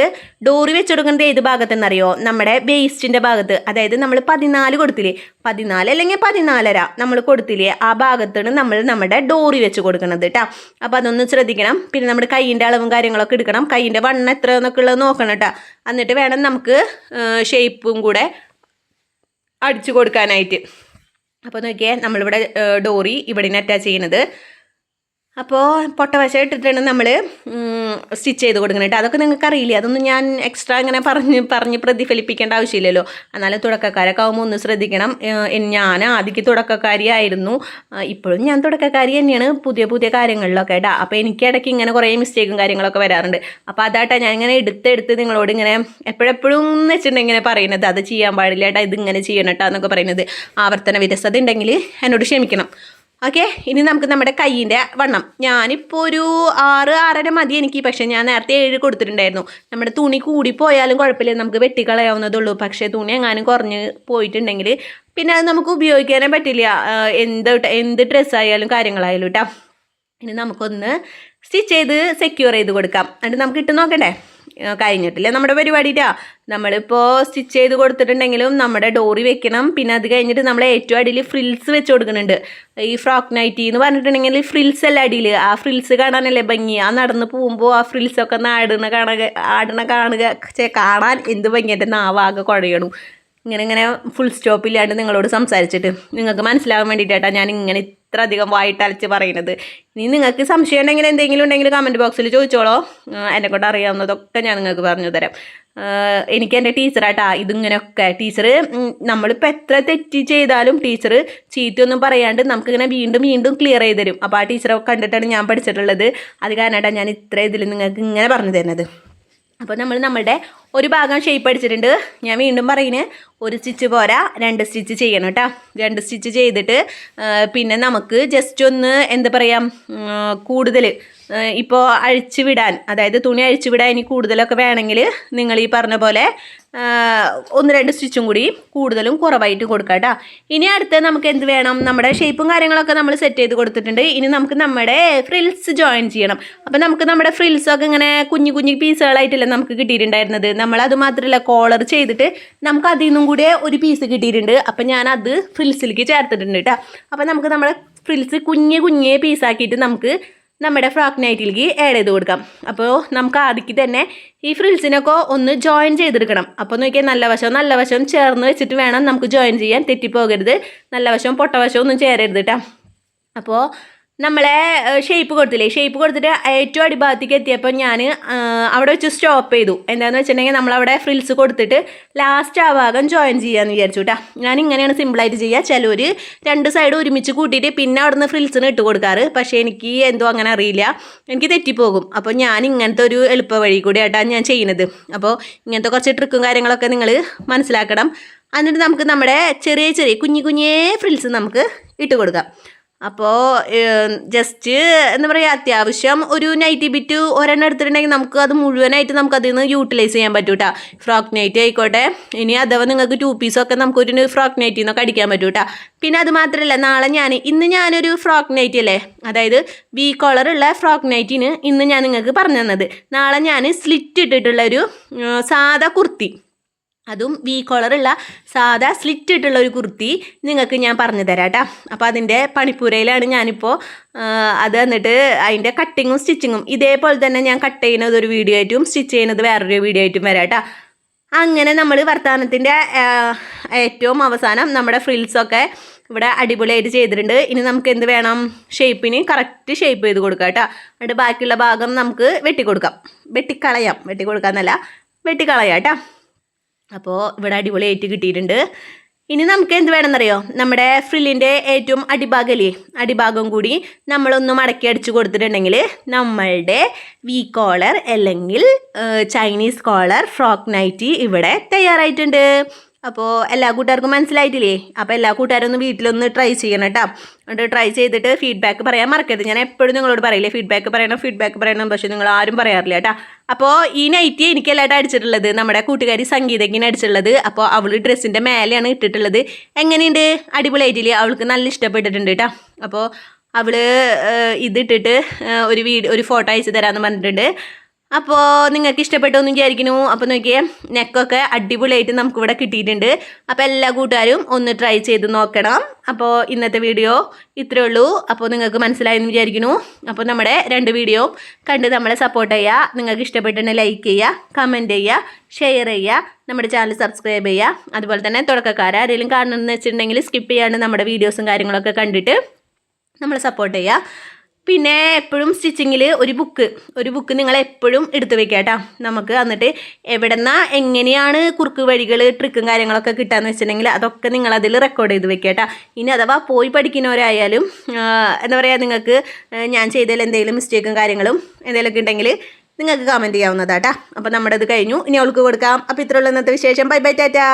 ഡോറി വെച്ച് കൊടുക്കുന്നത് ഏത് ഭാഗത്തെന്നറിയോ? നമ്മുടെ വേസ്റ്റിന്റെ ഭാഗത്ത്. അതായത് നമ്മൾ പതിനാല് കൊടുത്തില്ലേ? പതിനാല് അല്ലെങ്കിൽ പതിനാലര നമ്മൾ കൊടുത്തില്ലേ? ആ ഭാഗത്താണ് നമ്മൾ നമ്മുടെ ഡോറി വെച്ച് കൊടുക്കുന്നത് കേട്ടോ അപ്പോൾ അതൊന്ന് ശ്രദ്ധിക്കണം. പിന്നെ നമ്മുടെ കൈയിന്റെ അളവും കാര്യങ്ങളൊക്കെ എടുക്കണം. കൈയിന്റെ വണ്ണം എത്ര എന്നൊക്കെ ഉള്ളത് നോക്കണം കേട്ടോ എന്നിട്ട് വേണം നമുക്ക് ഷേപ്പും കൂടെ അടിച്ചു കൊടുക്കാനായിട്ട്. അപ്പോൾ നോക്കിയേ നമ്മളിവിടെ ഡോറി ഇവിടെ അറ്റാച്ച് ചെയ്യുന്നത്. അപ്പോൾ പൊട്ടവശം ഇട്ടിട്ടാണ് നമ്മൾ സ്റ്റിച്ച് ചെയ്ത് കൊടുക്കുന്നത് കേട്ടോ. അതൊക്കെ നിങ്ങൾക്ക് അറിയില്ല അതൊന്നും ഞാൻ എക്സ്ട്രാ ഇങ്ങനെ പറഞ്ഞ് പറഞ്ഞ് പ്രതിഫലിപ്പിക്കേണ്ട ആവശ്യമില്ലല്ലോ. എന്നാലും തുടക്കക്കാരൊക്കെ ആകുമ്പോൾ ഒന്ന് ശ്രദ്ധിക്കണം. ഞാൻ ആദ്യക്ക് തുടക്കക്കാരിയായിരുന്നു. ഇപ്പോഴും ഞാൻ തുടക്കക്കാരി തന്നെയാണ് പുതിയ പുതിയ കാര്യങ്ങളിലൊക്കെ കേട്ടോ. അപ്പോൾ എനിക്ക് ഇടയ്ക്ക് ഇങ്ങനെ കുറേ മിസ്റ്റേക്കും കാര്യങ്ങളൊക്കെ വരാറുണ്ട്. അപ്പോൾ അതാട്ടാ ഞാൻ ഇങ്ങനെ എടുത്തെടുത്ത് നിങ്ങളോട് ഇങ്ങനെ എപ്പോഴെപ്പോഴും എന്ന് വെച്ചിട്ടുണ്ടെങ്കിൽ ഇങ്ങനെ പറയുന്നത്. അത് ചെയ്യാൻ പാടില്ല ഏട്ടാ ഇതിങ്ങനെ ചെയ്യണം കേട്ടോ എന്നൊക്കെ പറയുന്നത്. ആവർത്തന വിരസത ഉണ്ടെങ്കിൽ എന്നോട് ക്ഷമിക്കണം. ഓക്കെ ഇനി നമുക്ക് നമ്മുടെ കയ്യിന്റെ വണ്ണം. ഞാനിപ്പോൾ ഒരു ആറ് ആറര മതി എനിക്ക് പക്ഷേ ഞാൻ നേരത്തെ ഏഴ് കൊടുത്തിട്ടുണ്ടായിരുന്നു. നമ്മുടെ തുണി കൂടിപ്പോയാലും കുഴപ്പമില്ല നമുക്ക് വെട്ടിക്കളയാവുന്നതുള്ളൂ പക്ഷേ തുണി എങ്ങാനും കുറഞ്ഞ് പോയിട്ടുണ്ടെങ്കിൽ പിന്നെ അത് നമുക്ക് ഉപയോഗിക്കാനേ പറ്റില്ല. എന്ത് എന്ത് ഡ്രസ്സായാലും കാര്യങ്ങളായാലും കേട്ടോ ഇനി നമുക്കൊന്ന് സ്റ്റിച്ച് ചെയ്ത് സെക്യൂർ ചെയ്ത് കൊടുക്കാം. എന്നിട്ട് നമുക്ക് ഇട്ട് നോക്കണ്ടേ? കഴിഞ്ഞിട്ടില്ലേ? നമ്മുടെ പരിപാടിയിട്ടാ നമ്മളിപ്പോൾ സ്റ്റിച്ച് ചെയ്ത് കൊടുത്തിട്ടുണ്ടെങ്കിലും നമ്മുടെ ഡോറി വെക്കണം. പിന്നെ അത് കഴിഞ്ഞിട്ട് നമ്മൾ ഏറ്റവും അടിയിൽ ഫ്രിൽസ് വെച്ച് കൊടുക്കുന്നുണ്ട്. ഈ ഫ്രോക്ക് നൈറ്റി എന്ന് പറഞ്ഞിട്ടുണ്ടെങ്കിൽ ഫ്രിൽസ് അല്ല അടിയിൽ ആ ഫ്രിൽസ് കാണാനല്ലേ ഭംഗി. ആ നടന്ന് പോകുമ്പോൾ ആ ഫ്രിൽസൊക്കെ നാടിനെ കാണുക ആടണ കാണുക കാണാൻ എന്ത് ഭംഗി എന്റെ നാവാകെ കുഴയണു. ഇങ്ങനെ ഇങ്ങനെ ഫുൾ സ്റ്റോപ്പ് ഇല്ലാണ്ട് നിങ്ങളോട് സംസാരിച്ചിട്ട് നിങ്ങൾക്ക് മനസ്സിലാവാൻ വേണ്ടിയിട്ടാണ് ഞാൻ ഇങ്ങനെ ഇത്ര അധികം വായിട്ടലച്ച് പറയുന്നത്. ഇനി നിങ്ങൾക്ക് സംശയം ഉണ്ടെങ്കിൽ എന്തെങ്കിലും ഉണ്ടെങ്കിൽ കമന്റ് ബോക്സിൽ ചോദിച്ചോളോ. എന്നെ കൊണ്ട് അറിയാവുന്നതൊക്കെ ഞാൻ നിങ്ങൾക്ക് പറഞ്ഞു തരാം. എനിക്ക് എന്റെ ടീച്ചറാട്ടാ ഇതിങ്ങനെയൊക്കെ. ടീച്ചർ നമ്മളിപ്പോൾ എത്ര തെറ്റി ചെയ്താലും ടീച്ചർ ചീത്തയൊന്നും പറയാണ്ട് നമുക്കിങ്ങനെ വീണ്ടും വീണ്ടും ക്ലിയർ ചെയ്ത് തരും. അപ്പോൾ ആ ടീച്ചറെ കണ്ടിട്ടാണ് ഞാൻ പഠിച്ചിട്ടുള്ളത്. അത് കാരണമായിട്ടാണ് ഞാൻ ഇത്ര ഇതിൽ നിങ്ങൾക്ക് ഇങ്ങനെ പറഞ്ഞു തരുന്നത്. അപ്പോൾ നമ്മൾ നമ്മളുടെ ഒരു ഭാഗം ഷേപ്പ് അടിച്ചിട്ടുണ്ട്. ഞാൻ വീണ്ടും പറയുന്നത് ഒരു സ്റ്റിച്ച് പോരാ രണ്ട് സ്റ്റിച്ച് ചെയ്യണം കേട്ടോ രണ്ട് സ്റ്റിച്ച് ചെയ്തിട്ട് പിന്നെ നമുക്ക് ജസ്റ്റ് ഒന്ന് എന്താ പറയുക കൂടുതൽ ഇപ്പോൾ അഴിച്ചു വിടാൻ അതായത് തുണി അഴിച്ചു വിടാൻ ഇനി കൂടുതലൊക്കെ വേണമെങ്കിൽ നിങ്ങൾ ഈ പറഞ്ഞ പോലെ ഒന്ന് രണ്ട് സ്റ്റിച്ചും കൂടി കൂടുതലും കുറവായിട്ട് കൊടുക്കുക കേട്ടോ ഇനി അടുത്ത് നമുക്ക് എന്ത് വേണം? നമ്മുടെ ഷേപ്പും കാര്യങ്ങളൊക്കെ നമ്മൾ സെറ്റ് ചെയ്ത് കൊടുത്തിട്ടുണ്ട്. ഇനി നമുക്ക് നമ്മുടെ ഫ്രിൽസ് ജോയിൻ ചെയ്യണം. അപ്പം നമുക്ക് നമ്മുടെ ഫ്രിൽസൊക്കെ ഇങ്ങനെ കുഞ്ഞു കുഞ്ഞു പീസുകളായിട്ടല്ലേ നമുക്ക് കിട്ടിയിട്ടുണ്ടായിരുന്നത്? നമ്മൾ അത് മാത്രമല്ല കോളർ ചെയ്തിട്ട് നമുക്ക് അതിൽ നിന്നും കൂടെ ഒരു പീസ് കിട്ടിയിട്ടുണ്ട്. അപ്പം ഞാൻ അത് ഫ്രിൽസിലേക്ക് ചേർത്തിട്ടുണ്ട് കേട്ടോ അപ്പം നമുക്ക് നമ്മുടെ ഫ്രിൽസ് കുഞ്ഞ് കുഞ്ഞേ പീസാക്കിയിട്ട് നമുക്ക് നമ്മുടെ ഫ്രോക്ക് നൈറ്റിലേക്ക് ആഡ് ചെയ്ത് കൊടുക്കാം. അപ്പോൾ നമുക്ക് ആദ്യക്ക് തന്നെ ഈ ഫ്രിൽസിനൊക്കെ ഒന്ന് ജോയിൻ ചെയ്തെടുക്കണം. അപ്പോൾ നോക്കിയാൽ നല്ല വശം നല്ല വശം ചേർന്ന് വെച്ചിട്ട് വേണം നമുക്ക് ജോയിൻ ചെയ്യാൻ. തെറ്റിപ്പോകരുത്. നല്ല വശവും പൊട്ട വശവും ഒന്നും ചേരരുത് കേട്ടോ അപ്പോൾ നമ്മളെ ഷേപ്പ് കൊടുത്തില്ലേ? ഷേപ്പ് കൊടുത്തിട്ട് ഏറ്റവും അടിഭാഗത്തേക്ക് എത്തിയപ്പോൾ ഞാൻ അവിടെ വെച്ച് സ്റ്റോപ്പ് ചെയ്തു. എന്താണെന്ന് വെച്ചിട്ടുണ്ടെങ്കിൽ നമ്മളവിടെ ഫ്രിൽസ് കൊടുത്തിട്ട് ലാസ്റ്റ് ആ ഭാഗം ജോയിൻ ചെയ്യാമെന്ന് വിചാരിച്ചു കേട്ടോ ഞാൻ ഇങ്ങനെയാണ് സിമ്പിളായിട്ട് ചെയ്യുക ചിലർ രണ്ട് സൈഡ് ഒരുമിച്ച് കൂട്ടിയിട്ട് പിന്നെ അവിടുന്ന് ഫ്രിൽസിന് ഇട്ട് കൊടുക്കാറ്. പക്ഷേ എനിക്ക് എന്തോ അങ്ങനെ അറിയില്ല. എനിക്ക് തെറ്റിപ്പോകും. അപ്പോൾ ഞാൻ ഇങ്ങനത്തെ ഒരു എളുപ്പ വഴി കൂടിയായിട്ടാണ് ഞാൻ ചെയ്യുന്നത്. അപ്പോൾ ഇങ്ങനത്തെ കുറച്ച് ട്രിക്കും കാര്യങ്ങളൊക്കെ നിങ്ങൾ മനസ്സിലാക്കണം. എന്നിട്ട് നമുക്ക് നമ്മുടെ ചെറിയ ചെറിയ കുഞ്ഞു കുഞ്ഞേ ഫ്രിൽസ് നമുക്ക് ഇട്ട് കൊടുക്കാം. അപ്പോൾ ജസ്റ്റ് എന്താ പറയുക അത്യാവശ്യം ഒരു നൈറ്റി ബിറ്റ് ഒരെണ്ണം എടുത്തിട്ടുണ്ടെങ്കിൽ നമുക്ക് അത് മുഴുവനായിട്ട് നമുക്ക് അതിൽ നിന്ന് യൂട്ടിലൈസ് ചെയ്യാൻ പറ്റും കേട്ടോ ഫ്രോക്ക് നൈറ്റ് ആയിക്കോട്ടെ. ഇനി അഥവാ നിങ്ങൾക്ക് ടു പീസൊക്കെ നമുക്കൊരു ഫ്രോക്ക് നൈറ്റിൽ നിന്നൊക്കെ അടിക്കാൻ പറ്റും കേട്ടോ പിന്നെ അത് മാത്രമല്ല നാളെ ഞാൻ ഇന്ന് ഞാനൊരു ഫ്രോക്ക് നൈറ്റ് അല്ലേ? അതായത് വി കോളറുള്ള ഫ്രോക്ക് നൈറ്റിന് ഇന്ന് ഞാൻ നിങ്ങൾക്ക് പറഞ്ഞു തന്നത് നാളെ ഞാൻ സ്ലിറ്റ് ഇട്ടിട്ടുള്ള ഒരു സാദാ കുർത്തി. അതും വി കോളറുള്ള സാധാ സ്ലിറ്റ് ഇട്ടുള്ള ഒരു കുർത്തി നിങ്ങൾക്ക് ഞാൻ പറഞ്ഞു തരാം കേട്ടോ അപ്പോൾ അതിന്റെ പണിപ്പുരയിലാണ് ഞാനിപ്പോൾ അത് എന്നിട്ട് അതിന്റെ കട്ടിങ്ങും സ്റ്റിച്ചിങ്ങും ഇതേപോലെ തന്നെ ഞാൻ കട്ട് ചെയ്യുന്നത് ഒരു വീഡിയോ ആയിട്ടും സ്റ്റിച്ച് ചെയ്യുന്നത് വേറൊരു വീഡിയോ ആയിട്ടും വരാം കേട്ടോ അങ്ങനെ നമ്മൾ വർത്തമാനത്തിന്റെ ഏറ്റവും അവസാനം നമ്മുടെ ഫ്രിൽസൊക്കെ ഇവിടെ അടിപൊളിയായിട്ട് ചെയ്തിട്ടുണ്ട്. ഇനി നമുക്ക് എന്ത് വേണം? ഷേപ്പിന് കറക്റ്റ് ഷേപ്പ് ചെയ്ത് കൊടുക്കാം കേട്ടോ എന്നിട്ട് ബാക്കിയുള്ള ഭാഗം നമുക്ക് വെട്ടിക്കൊടുക്കാം. വെട്ടിക്കളയാം. വെട്ടിക്കൊടുക്കാമെന്നല്ല വെട്ടിക്കളയാം കേട്ടോ അപ്പോൾ ഇവിടെ അടിപൊളി അടിപൊളിയായിട്ട് കിട്ടിയിട്ടുണ്ട്. ഇനി നമുക്ക് എന്ത് വേണമെന്നറിയോ? നമ്മുടെ ഫ്രില്ലിന്റെ ഏറ്റവും അടിഭാഗമല്ലേ അടിഭാഗം കൂടി നമ്മളൊന്ന് മടക്കി അടിച്ചു കൊടുത്തിട്ടുണ്ടെങ്കിൽ നമ്മളുടെ വി കോളർ അല്ലെങ്കിൽ ചൈനീസ് കോളർ ഫ്രോക്ക് നൈറ്റി ഇവിടെ തയ്യാറായിട്ടുണ്ട്. അപ്പോൾ എല്ലാ കൂട്ടുകാർക്കും മനസ്സിലായിട്ടില്ലേ? അപ്പോൾ എല്ലാ കൂട്ടുകാരും ഒന്ന് വീട്ടിലൊന്ന് ട്രൈ ചെയ്യണം കേട്ടോ. എന്നിട്ട് ട്രൈ ചെയ്തിട്ട് ഫീഡ്ബാക്ക് പറയാൻ മറക്കരുത്. ഞാൻ എപ്പോഴും നിങ്ങളോട് പറയില്ലേ ഫീഡ്ബാക്ക് പറയണം ഫീഡ്ബാക്ക് പറയണം പക്ഷേ നിങ്ങൾ ആരും പറയാറില്ല കേട്ടോ. അപ്പോൾ ഈ നൈറ്റി എനിക്കല്ലായിട്ട് അടിച്ചിട്ടുള്ളത് നമ്മുടെ കൂട്ടുകാരി സംഗീതയ്ക്കിന് അടിച്ചിട്ടുള്ളത്. അപ്പോൾ അവൾ ഡ്രസ്സിന്റെ മേലെയാണ് ഇട്ടിട്ടുള്ളത്. എങ്ങനെയുണ്ട്? അടിപൊളിയായിട്ടില്ലേ? അവൾക്ക് നല്ല ഇഷ്ടപ്പെട്ടിട്ടുണ്ട് കേട്ടോ. അപ്പോൾ അവൾ ഇതിട്ടിട്ട് ഒരു വീഡിയോ ഒരു ഫോട്ടോ അയച്ചു തരാമെന്ന് പറഞ്ഞിട്ടുണ്ട്. അപ്പോൾ നിങ്ങൾക്ക് ഇഷ്ടപ്പെട്ടു എന്ന് വിചാരിക്കുന്നു. അപ്പോൾ നോക്കിയേ നെക്കൊക്കെ അടിപൊളിയായിട്ട് നമുക്കിവിടെ കിട്ടിയിട്ടുണ്ട്. അപ്പോൾ എല്ലാ കൂട്ടുകാരും ഒന്ന് ട്രൈ ചെയ്ത് നോക്കണം. അപ്പോൾ ഇന്നത്തെ വീഡിയോ ഇത്രയേ ഉള്ളൂ. അപ്പോൾ നിങ്ങൾക്ക് മനസ്സിലായെന്ന് വിചാരിക്കുന്നു. അപ്പോൾ നമ്മുടെ രണ്ട് വീഡിയോ കണ്ട് നമ്മളെ സപ്പോർട്ട് ചെയ്യുക. നിങ്ങൾക്ക് ഇഷ്ടപ്പെട്ടുണ്ടെങ്കിൽ ലൈക്ക് ചെയ്യുക കമന്റ് ചെയ്യുക ഷെയർ ചെയ്യുക നമ്മുടെ ചാനൽ സബ്സ്ക്രൈബ് ചെയ്യുക. അതുപോലെ തന്നെ തുടക്കക്കാർ ആരെങ്കിലും കാണണമെന്ന് വെച്ചിട്ടുണ്ടെങ്കിൽ സ്കിപ്പ് ചെയ്യാണ്ട് നമ്മുടെ വീഡിയോസും കാര്യങ്ങളൊക്കെ കണ്ടിട്ട് നമ്മളെ സപ്പോർട്ട് ചെയ്യുക. പിന്നെ എപ്പോഴും സ്റ്റിച്ചിങ്ങിൽ ഒരു ബുക്ക് ഒരു ബുക്ക് നിങ്ങൾ എപ്പോഴും എടുത്ത് വെക്കുക കേട്ടോ നമുക്ക് എന്നിട്ട് എവിടെന്നാ എങ്ങനെയാണ് കുറുക്ക് വഴികൾ ട്രിക്കും കാര്യങ്ങളൊക്കെ കിട്ടാന്ന് വെച്ചിട്ടുണ്ടെങ്കിൽ അതൊക്കെ നിങ്ങൾ അതിൽ റെക്കോർഡ് ചെയ്ത് വെക്കുക കേട്ടോ ഇനി അഥവാ പോയി പഠിക്കുന്നവരായാലും എന്താ പറയുക നിങ്ങൾക്ക് ഞാൻ ചെയ്തതിൽ എന്തെങ്കിലും മിസ്റ്റേക്കും കാര്യങ്ങളും എന്തെങ്കിലുമൊക്കെ ഉണ്ടെങ്കിൽ നിങ്ങൾക്ക് കമന്റ് ചെയ്യാവുന്നതാട്ടാ അപ്പോൾ നമ്മുടെ ഇത് കഴിഞ്ഞു. ഇനി അവൾക്ക് കൊടുക്കാം. അപ്പോൾ ഇത്രയുള്ള ഇന്നത്തെ വിശേഷം. Bye bye tata.